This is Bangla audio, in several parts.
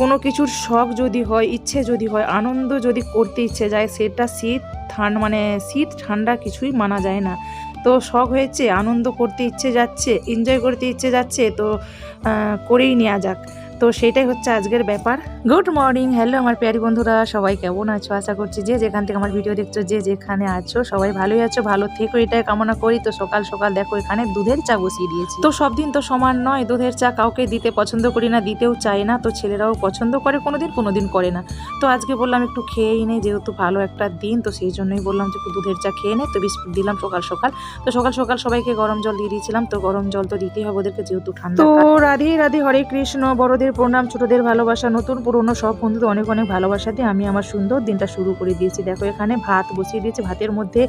কোনো কিছুর শখ যদি হয়, ইচ্ছে যদি হয়, আনন্দ যদি করতে ইচ্ছে যায়, সেটা শীত ঠান্ডা মানে শীত ঠান্ডা কিছুই মানা যায় না। তো শখ হয়েছে, আনন্দ করতে ইচ্ছে যাচ্ছে এনজয় করতে ইচ্ছে যাচ্ছে, তো করেই নেওয়া যাক। তো সেটাই হচ্ছে আজকের ব্যাপার। গুড মর্নিং হ্যালো আমার প্যারি বন্ধুরা সবাই কেমন আছো? আশা করছি যে যেখান থেকে আমার ভিডিও দেখছ যে যেখানে আছো সবাই ভালোই আছো ভালো থেকো এটাই কামনা করি। তো সকাল সকাল দেখো এখানে দুধের চা বসিয়ে দিয়েছি। তো সব দিন তো সমান নয় দুধের চা কাউকে দিতে পছন্দ করি না দিতেও চাই না তো ছেলেরাও পছন্দ করে কোনোদিন কোনোদিন করে না। তো আজকে বললাম একটু খেয়েই নেই যেহেতু ভালো একটা দিন তো সেই জন্যই বললাম যে একটু দুধের চা খেয়ে নে তো বিস্কুট দিলাম সকাল সকাল। তো সকাল সকাল সবাইকে গরম জল দিয়ে দিয়েছিলাম তো গরম জল তো দিতেই হবে ওদেরকে যেহেতু ঠান্ডা তো রাধে রাধে হরে কৃষ্ণ বড়দের প্রণাম, ছোটদের ভালোবাসা, নতুন পুরনো সব বন্ধুদের অনেক অনেক ভালোবাসা দিয়ে আমি আমার সুন্দর দিনটা শুরু করে দিয়েছি। দেখো, এখানে ভাত বসিয়ে দিয়েছি, ভাতের মধ্যে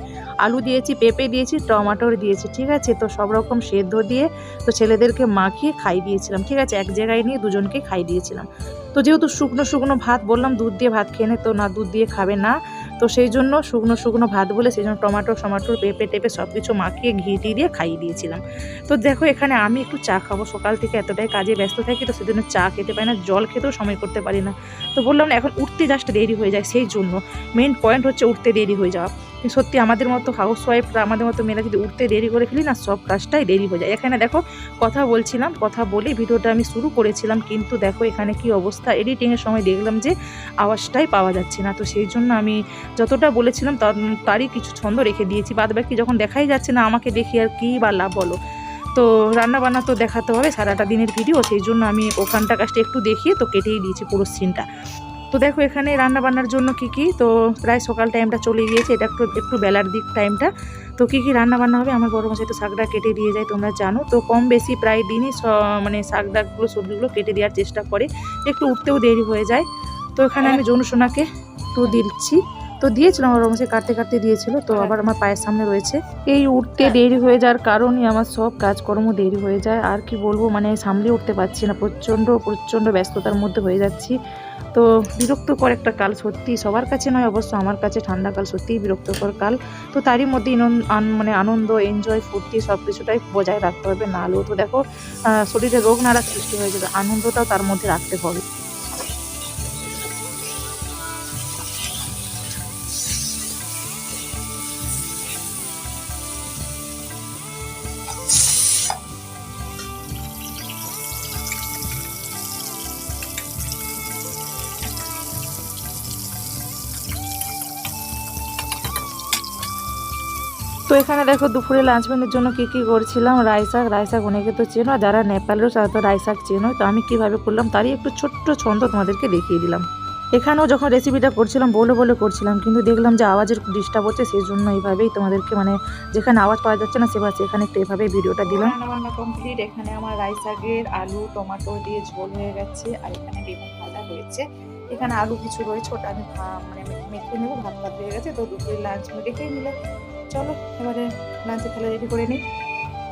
আলু দিয়েছি, পেঁপে দিয়েছি, টমাটোর দিয়েছি, ঠিক আছে? তো সব রকম সেদ্ধ দিয়ে তো ছেলেদেরকে মাখিয়ে খাই দিয়েছিলাম, ঠিক আছে? এক জায়গায় নিয়ে দুজনকে খাই দিয়েছিলাম। তো যেহেতু শুকনো শুকনো ভাত বললাম, দুধ দিয়ে ভাত খেয়ে নে, তো না, দুধ দিয়ে খাবে না। তো সেই জন্য শুকনো শুকনো ভাত বলে সেই জন্য টমাটো টমাটোর পেঁপে টেপে সব কিছু মাখিয়ে ঘি টি দিয়ে খাইয়ে দিয়েছিলাম। তো দেখো এখানে আমি একটু চা খাব, সকাল থেকে এতটাই কাজে ব্যস্ত থাকি তো সেজন্য চা খেতে পারি না, জল খেতেও সময় করতে পারি না। তো বললাম না, এখন উঠতে জাস্ট দেরি হয়ে যায় সেই জন্য মেন পয়েন্ট হচ্ছে উঠতে দেরি হয়ে যাওয়া। সত্যি আমাদের মতো হাউস ওয়াইফরা আমাদের মতো মেয়েরা যদি উঠতে দেরি করে ফেলি না, সব কাজটাই দেরি হয়ে যায়। এখানে দেখো কথা বলছিলাম, কথা বলে ভিডিওটা আমি শুরু করেছিলাম, কিন্তু দেখো এখানে কি অবস্থা? এডিটিংয়ের সময় দেখলাম যে আওয়াজটাই পাওয়া যাচ্ছে না। তো সেই জন্য আমি যতটা বলেছিলাম তার- তারই কিছু ছন্দ রেখে দিয়েছি। বাদ বাকি যখন দেখাই যাচ্ছে না, আমাকে দেখি আর কী বা লাভ বলো? তো রান্না বান্না তো দেখাতে হবে, সারাটা দিনের ভিডিও সেই জন্য আমি ওখানটা কাজটা একটু দেখিয়ে তো কেটেই দিয়েছি পুরো সিনটা তো দেখো এখানে রান্না বান্নার জন্য কি কি? তো প্রায় সকাল টাইমটা চলে গিয়েছে। এটা একটু একটু বেলার দিক টাইমটা তো কী কী রান্না বান্না হবে? আমার বড় মশাই তো শাকটা কেটে দিয়ে যায় তোমরা জানো। তো কম বেশি প্রায় দিনই মানে শাক ডাকগুলো সবজিগুলো কেটে দেওয়ার চেষ্টা করে। একটু উঠতেও দেরি হয়ে যায়। তো এখানে আমি জনুসোনাকে একটু দিচ্ছি। তো দিয়েছিলাম আমার মশাই কাটতে কাটতে দিয়েছিল তো আবার আমার পায়ের সামনে রয়েছে। এই উঠতে দেরি হয়ে যাওয়ার কারণই আমার সব কাজকর্ম দেরি হয়ে যায় আর কি বলব মানে সামলে উঠতে পারছি না প্রচণ্ড প্রচণ্ড ব্যস্ততার মধ্যে হয়ে যাচ্ছি। তো বিরক্তকর একটা কাল সত্যি সবার কাছে নয় অবশ্য আমার কাছে ঠান্ডা কাল সত্যিই বিরক্তকর কাল। তো তারই মধ্যে মানে আনন্দ এনজয় ফুর্তি সব কিছুটাই বজায় রাখতে হবে না হলেও তো দেখো শরীরে রোগ নাড়া সৃষ্টি হয়ে যাবে আনন্দটাও তার মধ্যে রাখতে হবে। এখানে দেখো দুপুরে লাঞ্চ মেনুর জন্য কি কি করছিলাম? রাই শাক রাই শাক অনেকে তো চেনো যারা নেপালেরও তারা তো রাই শাক চেনো। তো আমি কীভাবে করলাম তারই একটু ছোট্ট ছন্দ তোমাদেরকে দেখিয়ে দিলাম। এখানেও যখন রেসিপিটা করছিলাম, বলে বলে করছিলাম, কিন্তু দেখলাম যে আওয়াজের ডিস্টার্ব হচ্ছে সেই জন্য এইভাবেই তোমাদেরকে মানে যেখানে আওয়াজ পাওয়া যাচ্ছে না সেবার সেখানে একটু এভাবে ভিডিওটা দিলাম। কমপ্লিট এখানে আমার রাই শাকের আলু টমেটো দিয়ে ঝোল হয়ে গেছে, আর এখানে বেগুন ভাজা হয়েছে। এখানে আলু কিছু রয়েছে, ওটা আমি মানে মেখে নেব, ভাত ভাত হয়ে গেছে, তো দুপুরের লাঞ্চ রেখেই নিলে চলো, এবারে লাঞ্চে থালা রেডি করে নিই।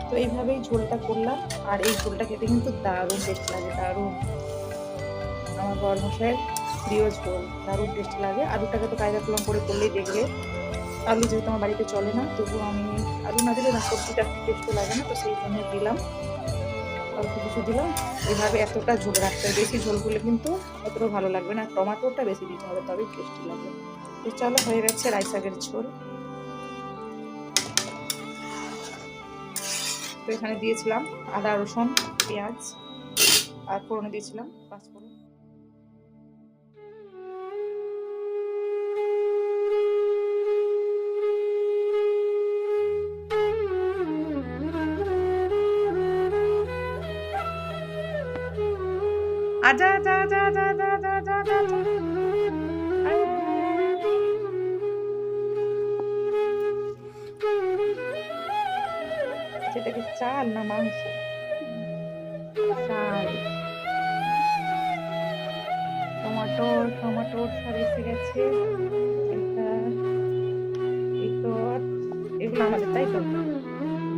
তো এইভাবেই ঝোলটা করলাম। আর এই ঝোলটা খেতে কিন্তু দারুণ টেস্ট লাগে, দারুণ। আমার বর মশাইয়ের প্রিয় ঝোল, দারুণ টেস্ট লাগে। আলুটাকে তো কায়দা কলম করে করলেই দেখবে। আলু যেহেতু আমার বাড়িতে চলে না তবু আমি আলু না দিলে না, সবজিটা টেস্ট লাগে না, তো সেই জন্য দিলাম। অল্প কিছু দিলাম। এভাবে এতটা ঝোল রাখতে হবে। বেশি ঝোল করলে কিন্তু অতটা ভালো লাগবে না। টমাটোটা বেশি দিতে হবে, তবেই টেস্টি লাগবে তো চলো, হয়ে গেছে রাই শাকের ঝোল। তো এখানে দিয়েছিলাম আদা রসুন পেঁয়াজ আর ফোড়নে দিয়েছিলাম পাঁচফোড়ন আজা আজা আজা আজা আজা আজা আজা চাল না মাংস চাল টমেটো টমেটো সব এসে গেছে এটা এঁচড় এগুলো আমাদের, তাই তো?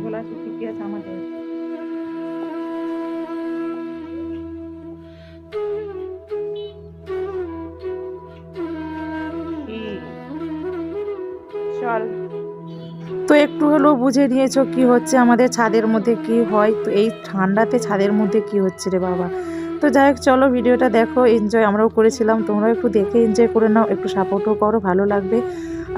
গোলা আছে পেঁয়াজ আমাদের? বুঝে নিয়েছো কি হচ্ছে? আমাদের ছাদের মধ্যে কি হয়? তো এই ঠান্ডাতে ছাদের মধ্যে কি হচ্ছে রে বাবা? তো যাই হোক, চলো ভিডিওটা দেখো এনজয় আমরাও করেছিলাম। তোমরাও একটু দেখে এনজয় করে নাও, একটু সাপোর্টও করো, ভালো লাগবে।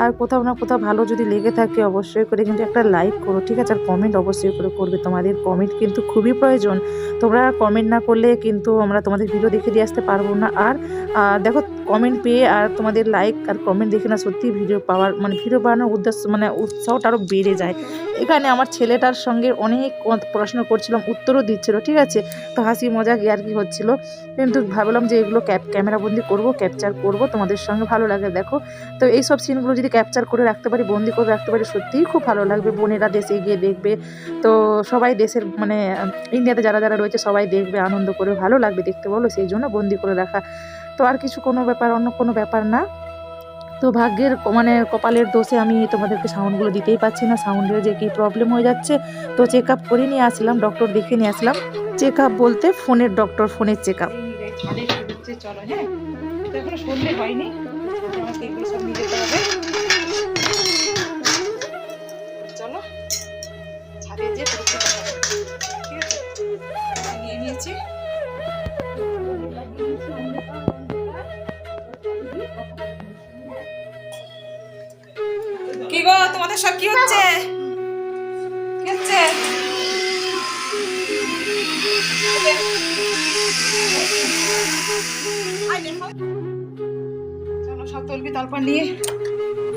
আর কোথাও না কোথাও ভালো যদি লেগে থাকে অবশ্যই করে কিন্তু একটা লাইক করো, ঠিক আছে? আর কমেন্ট অবশ্যই করে করবে। তোমাদের কমেন্ট কিন্তু খুবই প্রয়োজন। তোমরা কমেন্ট না করলে কিন্তু আমরা তোমাদের ভিডিও দেখে দিয়ে আসতে পারব না। আর দেখো কমেন্ট পেয়ে আর তোমাদের লাইক আর কমেন্ট দেখে না সত্যি ভিডিও পাওয়ার মানে ভিডিও বানানোর উদ্দেশ্য মানে উৎসাহটা আরও বেড়ে যায়। এখানে আমার ছেলেটার সঙ্গে অনেক পড়াশোনা করছিলাম উত্তরও দিচ্ছিল, ঠিক আছে? তো হাসি মজা আর কি হচ্ছিল। কিন্তু ভাবলাম যে এগুলো ক্যাপ, ক্যামেরাবন্দি করব ক্যাপচার করব, তোমাদের সঙ্গে ভালো লাগে দেখো। তো এই সব সিনগুলো যদি ক্যাপচার করে রাখতে পারি, বন্দি করে রাখতে পারি, সত্যিই খুব ভালো লাগবে। বোনেরা দেশে গিয়ে দেখবে। তো সবাই দেশের মানে ইন্ডিয়াতে যারা যারা রয়েছে, সবাই দেখবে, আনন্দ করে, ভালো লাগবে দেখতে, বলো, সেই জন্য বন্দি করে রাখা। তো আর কিছু কোনো ব্যাপার, অন্য কোনো ব্যাপার না। তো ভাগ্যের মানে কপালের দোষে আমি তোমাদেরকে সাউন্ডগুলো দিতেই পারছি না। সাউন্ডের যে কি প্রবলেম হয়ে যাচ্ছে, তো চেক আপ করে নিয়ে আসলাম ডক্টর দেখে নিয়ে আসলাম। চেক আপ বলতে ফোনের ডক্টর ফোনের চেক আপ চলো হ্যাঁ? হয়নি।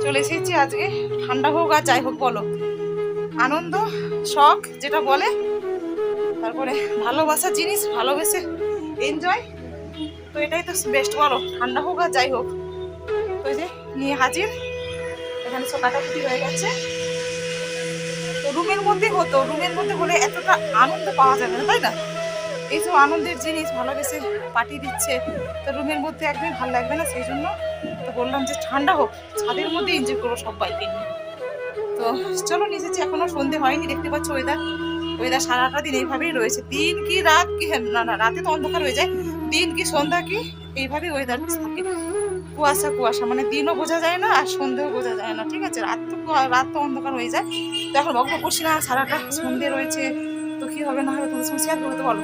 চলে এসেছি আজকে। ঠান্ডা হোক আর যাই হোক বলো। আনন্দ, শখ, যেটা বলে, তারপরে ভালোবাসার জিনিস, ভালোবেসে এনজয় তো এটাই তো বেস্ট বলো। ঠান্ডা হোক আর যাই হোক। তো যে নিয়ে হাজির। এখানে সব কাটাকুটি হয়ে গেছে। তো রুমের মধ্যে হতো। রুমের মধ্যে হলে এতটা আনন্দ পাওয়া যাবে না, তাই না? এইসব আনন্দের জিনিস, ভালোবেসে পাঠিয়ে দিচ্ছে, তো রুমের মধ্যে একদমই ভালো লাগবে না, সেই জন্য তো বললাম যে ঠান্ডা হোক, ছাদের মধ্যে এনজয় করব সবাইকে নিয়ে। তো চলো নিচেছি এখনও সন্ধে হয়নি, দেখতে পাচ্ছ ওয়েদার ওয়েদার সারাটা দিন এইভাবেই রয়েছে। দিন কি রাত কি, না না, রাতে তো অন্ধকার হয়ে যায়, দিন কি সন্ধ্যা কি এইভাবেই ওয়েদার থাকে। কুয়াশা কুয়াশা মানে দিনও বোঝা যায় না, আর সন্ধেও বোঝা যায় না, ঠিক আছে? রাত তো রাত তো অন্ধকার হয়ে যায়। তো এখন বকবক করছি না, সারাটা সন্ধে রয়েছে, তো কী হবে না হবে তোমার সঙ্গে শেয়ার করতে বলো।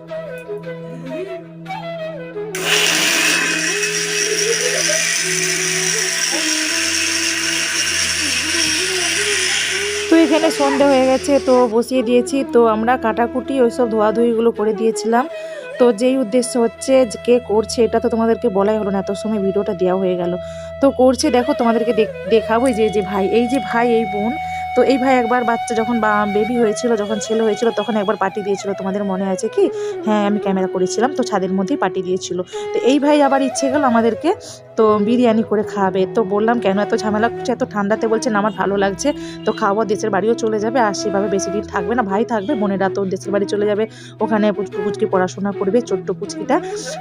এখানে সন্ধে হয়ে গেছে, তো বসিয়ে দিয়েছি। তো আমরা কাটাকুটি ওই ওইসব ধোয়াধুয়িগুলো করে দিয়েছিলাম। তো যেই উদ্দেশ্য হচ্ছে কে করছে, এটা তো তোমাদেরকে বলাই হলো না। এত সময় ভিডিওটা দেওয়া হয়ে গেল। তো করছে, দেখো তোমাদেরকে দেখ- দেখাবো যে যে ভাই, এই যে ভাই, এই বোন। তো এই ভাই একবার বাচ্চা যখন বেবি হয়েছিল, যখন ছেলে হয়েছিল, তখন একবার পার্টি দিয়েছিল। তোমাদের মনে আছে কি? হ্যাঁ আমি ক্যামেরা করেছিলাম, তো ছাদের মধ্যেই পার্টি দিয়েছিল। তো এই ভাই আবার ইচ্ছে গেল আমাদেরকে তো বিরিয়ানি করে খাবে। তো বললাম, কেন এত ঝামেলা করছে? এত ঠান্ডাতে? বলছেন আমার ভালো লাগছে। তো খাওয়া দেশের বাড়িও চলে যাবে। আর সেভাবে বেশি দিন থাকবে না। ভাই থাকবে, বোনেরা তো দেশের বাড়ি চলে যাবে। ওখানে পুচকু পুচকি পড়াশোনা করবে, ছোট্ট পুচকিটা।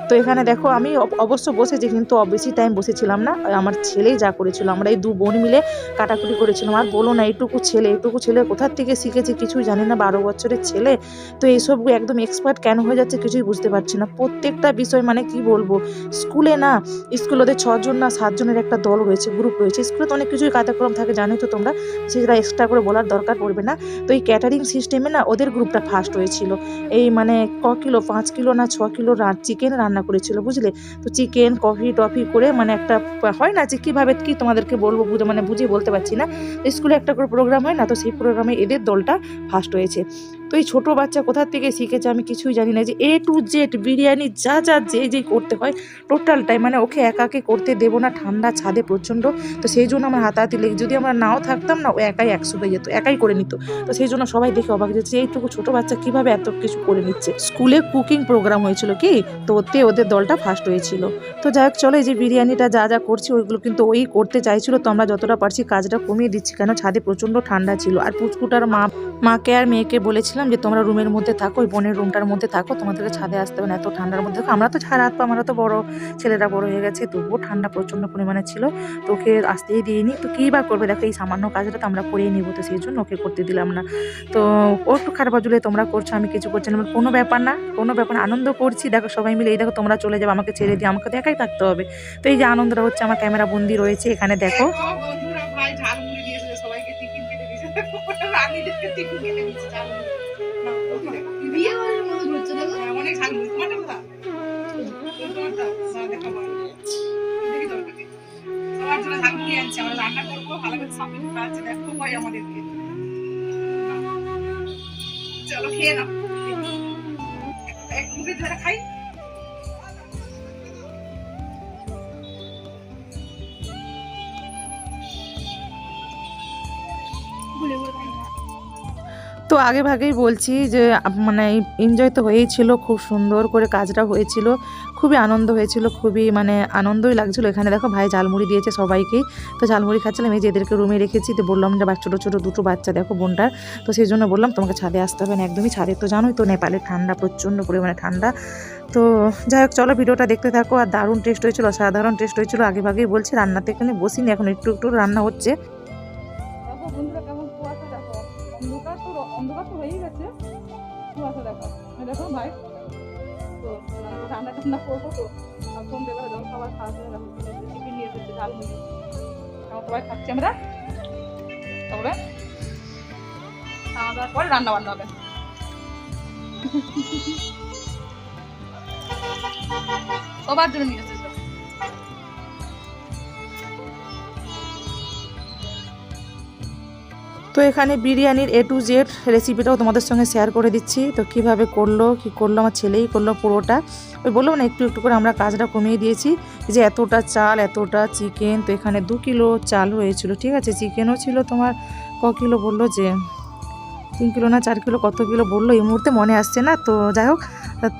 তো এখানে দেখো, আমি অবশ্য বসেছি, কিন্তু বেশি টাইম বসেছিলাম না। আমার ছেলেই যা করেছিল। আমরা এই দু বোন মিলে কাটাকুটি করেছিলাম। আর বলো না, এইটুকু ছেলে এইটুকু ছেলে কোথার থেকে শিখেছে কিছুই জানি না। বারো বছরের ছেলে। তো এইসব একদম এক্সপার্ট কেন হয়ে যাচ্ছে কিছুই বুঝতে পারছি না। প্রত্যেকটা বিষয় মানে কি বলব? স্কুলে না, স্কুল ওদের ছজন না সাতজনের একটা দল রয়েছে গ্রুপ রয়েছে। স্কুলে তো অনেক কিছুই কার্যক্রম থাকে, জানোই তো তোমরা। সেটা এক্সট্রা করে বলার দরকার পড়বে না। তো এই ক্যাটারিং সিস্টেমে না ওদের গ্রুপটা ফার্স্ট হয়েছিল। এই মানে ক কিলো, পাঁচ কিলো না ছ কিলো চিকেন রান্না করেছিল, বুঝলে? তো চিকেন কফি টফি করে মানে একটা হয় না যে কীভাবে কি তোমাদেরকে বলব, বুঝে মানে বুঝিয়ে বলতে পারছি না। স্কুলে একটা করে প্রোগ্রাম হয় না, তো সেই প্রোগ্রামে এদের দলটা ফার্স্ট হয়েছে। তো এই ছোটো বাচ্চা কোথার থেকে শিখেছে আমি কিছুই জানি না। যে এ টু জেড বিরিয়ানি যা যা যে যেই করতে হয় টোটালটাই মানে ওকে একাকে করতে দেবো না, ঠান্ডা ছাদে প্রচণ্ড। তো সেই জন্য আমার হাতাহাতি লেগে যদি আমরা নাও থাকতাম না, ও একাই একশো হয়ে যেত, একাই করে নিত। তো সেই জন্য সবাই দেখে অবাক যে এইটুকু ছোটো বাচ্চা কীভাবে এত কিছু করে নিচ্ছে। স্কুলে কুকিং প্রোগ্রাম হয়েছিল কি? তো ওতে ওদের দলটা ফার্স্ট হয়েছিল। তো যাই হোক, চলো এই যে বিরিয়ানিটা যা যা করছি, ওইগুলো কিন্তু ওই করতে চাইছিল। তো আমরা যতটা পারছি কাজটা কমিয়ে দিচ্ছি, কেন ছাদে প্রচণ্ড ঠান্ডা ছিল। আর পুচকুটার মা, মাকে আর মেয়েকে বলেছিলাম বলেছিলাম যে, তোমরা রুমের মধ্যে থাকো, ওই বোনের রুমটার মধ্যে থাকো, তোমাদেরকে ছাদে আসতে হবে না, এত ঠান্ডার মধ্যে আমরা তো ছাড় হাত পা আমরা তো বড়, ছেলেরা বড় হয়ে গেছে, তবুও ঠান্ডা প্রচণ্ড পরিমাণে ছিল। তো ওকে আসতেই দিইনি। তো কী বা করবে? দেখো, এই সামান্য কাজটা তো আমরা করেই নিব তো, সেই জন্য ওকে করতে দিলাম না। তো ও একটু খারাপ বাজুলে তোমরা করছ, আমি কিছু করছি না। কোনো ব্যাপার না, কোনো ব্যাপার না, আনন্দ করছি। দেখো, সবাই মিলে, এই দেখো, তোমরা চলে যাবে, আমাকে ছেড়ে দিয়ে আমাকে তো একাই থাকতে হবে। তো এই যে, আনন্দটা হচ্ছে, আমার ক্যামেরা বন্দি রয়েছে, এখানে দেখো। সবাইকে টিফিন কেটে দিয়েছে। টিফিন কেটে আমরা রান্না করব, ভালো করে দেখো ভয় আমাদেরকে চলো, খেয়ে নাও। এক মুখে ধরে খাই। তো আগে ভাগেই বলছি যে মানে এনজয় তো হয়েইছিলো খুব সুন্দর করে কাজটা হয়েছিল, খুবই আনন্দ হয়েছিল, খুবই মানে আনন্দই লাগছিল। এখানে দেখো ভাই ঝালমুড়ি দিয়েছে সবাইকেই তো ঝালমুড়ি খাচ্ছিলাম, এই যে এদেরকে রুমে রেখেছি, তো বললাম যে ছোটো ছোটো দুটো বাচ্চা দেখো বোনটার। তো সেই জন্য বললাম, তোমাকে ছাদে আসতে হবে না, একদমই ছাদে। তো জানোই তো নেপালে ঠান্ডা, প্রচণ্ড পরিমাণে ঠান্ডা। তো যাই হোক, চলো ভিডিওটা দেখতে থাকো। আর দারুণ টেস্ট হয়েছিল সাধারণ টেস্ট হয়েছিল। আগে ভাগেই বলছি, রান্নাতে এখানে বসিনি, এখন একটু একটু রান্না হচ্ছে। রান্না করব তো? সন্ধ্যেবেলা যখন খাবার খাওয়া টিফিন নিয়ে এসেছে ঝালমুড়ি তখন সবাই খাচ্ছি, আমরা? তারপরে খাওয়া দাওয়ার পরে রান্না বান্না হবে। সবার জন্য নিয়ে এসেছে। তো এখানে বিরিয়ানির এ টু জেড রেসিপিটাও তোমাদের সঙ্গে শেয়ার করে দিচ্ছি। তো কীভাবে করল, কি করল আমার ছেলেই করল পুরোটা। ওই বলল না, একটু একটু করে আমরা কাজটা কমিয়ে দিয়েছি। যে এতটা চাল, এতটা চিকেন তো এখানে দু কিলো চাল হয়েছিল, ঠিক আছে? চিকেনও ছিল তোমার ক কিলো বলল যে, তিন কিলো না চার কিলো কত কিলো বলল, এই মুহূর্তে মনে আসছে না। তো যাই হোক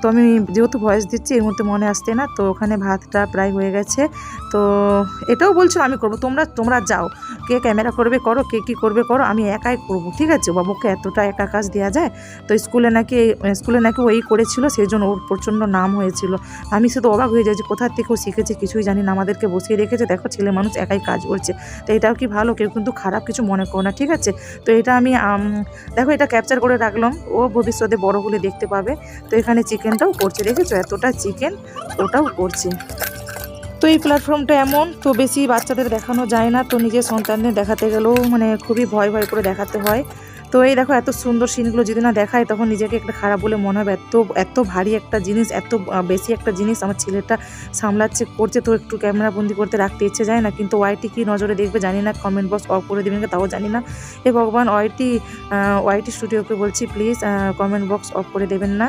তো আমি যেহেতু ভয়েস দিচ্ছি এই মুহূর্তে মনে আসছে না, তো ওখানে ভাতটা প্রায় হয়ে গেছে। তো এটাও বলছো আমি করব, তোমরা তোমরা যাও। কে ক্যামেরা করবে করো, কে কী করবে করো, আমি একাই করব, ঠিক আছে? বাবুকে এতটা একা কাজ দেওয়া যায়? তো স্কুলে নাকি স্কুলে নাকি ওই করেছিল সেই জন্য ওর প্রচণ্ড নাম হয়েছিল। আমি শুধু অবাক হয়ে যাই যে কোথা থেকে ও শিখেছে, কিছুই জানি না, আমাদেরকে বসিয়ে রেখেছে। দেখো, ছেলে মানুষ একাই কাজ করছে। তো এটাও কি ভালো? কেউ কিন্তু খারাপ কিছু মনে করো না, ঠিক আছে? তো এটা আমি দেখো, এটা ক্যাপচার করে রাখলাম। ও ভবিষ্যতে বড় হলে দেখতে পাবে। তো এখানে চিকেনটাও করছে। দেখেছ? এতটা চিকেন, ওটাও করছে। তো এই প্ল্যাটফর্মটা এমন, তো বেশি বাচ্চাদের দেখানো যায় না, তো নিজের সন্তানদের দেখাতে গেলেও মানে খুবই ভয় ভয় করে দেখাতে হয়। তো এই দেখো, এত সুন্দর সিনগুলো যদি না দেখায়, তখন নিজেকে একটা খারাপ বলে মনে হবে। এত এত ভারী একটা জিনিস, এত বেশি একটা জিনিস আমার ছেলেটা সামলাচ্ছে, করছে, তো একটু ক্যামেরা বন্দি করতে রাখতে ইচ্ছে যায় না। কিন্তু ওয়াইটি কী নজরে দেখবে জানি না কমেন্ট বক্স অফ করে দেবেন তাও জানি না। এ ভগবান, ওয়াইটি ওয়াইটি স্টুডিওকে বলছি প্লিজ কমেন্ট বক্স অফ করে দেবেন না।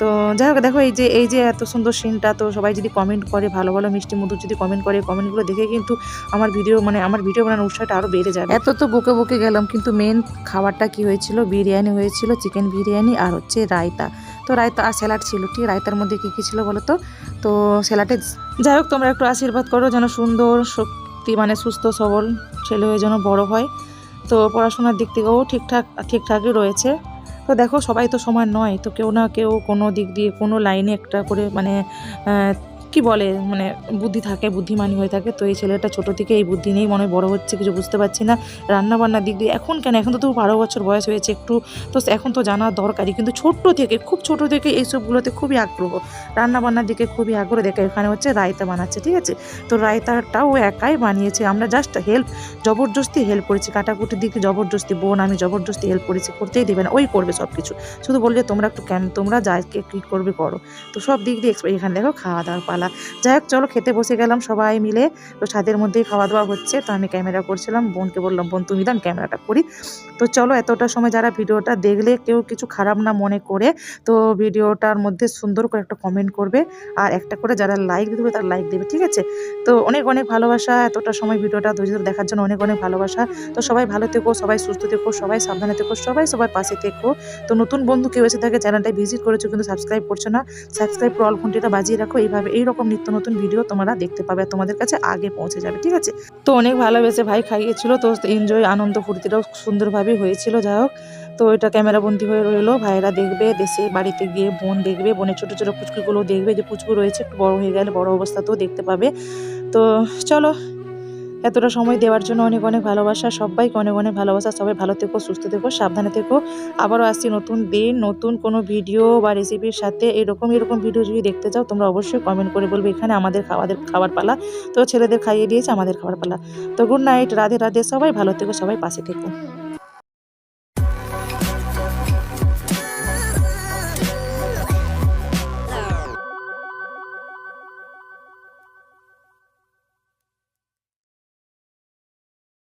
তো যাই হোক দেখো এই যে এই যে এত সুন্দর সিনটা তো সবাই যদি কমেন্ট করে ভালো ভালো মিষ্টি মধুর যদি কমেন্ট করে কমেন্টগুলো দেখে কিন্তু আমার ভিডিও মানে আমার ভিডিও বানানোর উৎসাহটা আরও বেড়ে যাবে। এত তো বুকে বুকে গেলাম কিন্তু মেন খাবারটা কি হয়েছিল? বিরিয়ানি হয়েছিল চিকেন বিরিয়ানি আর হচ্ছে রায়তা। তো রায়তা আর স্যালাড ছিল ঠিক রায়তার মধ্যে কী কী ছিল বলো তো? তো স্যালাডে যাই হোক তোমরা একটু আশীর্বাদ করো যেন সুন্দর শক্তি মানে সুস্থ সবল ছেলে হয়ে যেন বড় হয়। তো পড়াশোনার দিক থেকেও ঠিকঠাক ঠিকঠাকই রয়েছে। তো দেখো সবাই তো সমান নয়, তো কেউ না কেউ কোনো দিক দিয়ে কোনো লাইনে একটা করে মানে কি বলে মানে বুদ্ধি থাকে বুদ্ধিমানী হয়ে থাকে। তো এই ছেলেটা ছোটো থেকে এই বুদ্ধি নিয়েই মনে বড় হচ্ছে, কিছু বুঝতে পারছি না। রান্না বান্নার দিক দিয়ে এখন কেন? এখন তো তো বারো বছর বয়স হয়েছে একটু। তো এখন তো জানা দরকারই, কিন্তু ছোট্ট থেকে, খুব ছোট থেকে এইসবগুলোতে খুবই আগ্রহ। রান্না বান্নার দিকে খুবই আগ্রহ দেখে এখানে হচ্ছে রায়তা বানাচ্ছে, ঠিক আছে? তো রায়তাটাও একাই বানিয়েছে। আমরা জাস্ট হেল্প জবরদস্তি হেল্প করেছি। কাটাকুটির দিকে জবরদস্তি বোন, আমি জবরদস্তি হেল্প করেছি, করতেই দেবে না, ওই করবে সব কিছু শুধু বললে তোমরা একটু ক্যাম তোমরা যা কে করবে করো। তো সব দিক দিয়ে এখানে দেখো খাওয়া দাওয়ার পালা যাই হোক, চলো খেতে বসে গেলাম সবাই মিলে। তো ছাদের মধ্যেই খাওয়া দাওয়া হচ্ছে, তো আমি ক্যামেরা করছিলাম, বোনকে বললাম, বোন, তুমি দাম ক্যামেরাটা করি। তো চলো, এতটা সময় যারা ভিডিওটা দেখলে কেউ কিছু খারাপ না মনে করে, তো ভিডিওটার মধ্যে সুন্দর করে একটা কমেন্ট করবে। আর একটা করে যারা লাইক দেবে, তারা লাইক দেবে, ঠিক আছে? তো অনেক অনেক ভালোবাসা, এতটা সময় ভিডিওটা ধৈর্য ধরে দেখার জন্য অনেক অনেক ভালোবাসা। তো সবাই ভালো থেকো, সবাই সুস্থ থেকো, সবাই সাবধানে থেকো, সবাই সবার পাশে থেকো। তো নতুন বন্ধু কেউ এসে থাকে চ্যানেলটায় ভিজিট করেছ কিন্তু সাবস্ক্রাইব করছ না সাবস্ক্রাইব করে অল ঘন্টিটা বাজিয়ে রাখো, এইভাবে, এইরকম এরকম নিত্য নতুন ভিডিও তোমরা দেখতে পাবে আর তোমাদের কাছে আগে পৌঁছে যাবে, ঠিক আছে? তো অনেক ভালোবেসে ভাই খাইয়েছিল, তো এনজয় আনন্দ ফুর্তিটাও সুন্দরভাবে হয়েছিল, যাই হোক। তো এটা ক্যামেরাবন্দি হয়ে রইল, ভাইয়েরা দেখবে, দেশে বাড়িতে গিয়ে বোন দেখবে, বোনের ছোটো ছোটো পুচকুগুলো দেখবে, যে পুচকু রয়েছে, একটু বড় হয়ে গেলে বড় অবস্থাতেও দেখতে পাবে। তো চলো এতটা সময় দেওয়ার জন্য অনেক অনেক ভালোবাসা। সবাইকে অনেক অনেক ভালোবাসা। সবাই ভালো থেকো, সুস্থ থেকো, সাবধানে থেকো। আবারও আসছি নতুন দিন, নতুন কোনো ভিডিও বা রেসিপির সাথে। এরকম এরকম ভিডিও যদি দেখতে চাও, তোমরা অবশ্যই কমেন্ট করে বলবে এখানে আমাদের খাওয়াদের খাবার পালা তো ছেলেদের খাইয়ে দিয়েছে আমাদের খাবার পালা তো গুড নাইট রাধে রাধে। সবাই ভালো থেকো, সবাই পাশে থেকো।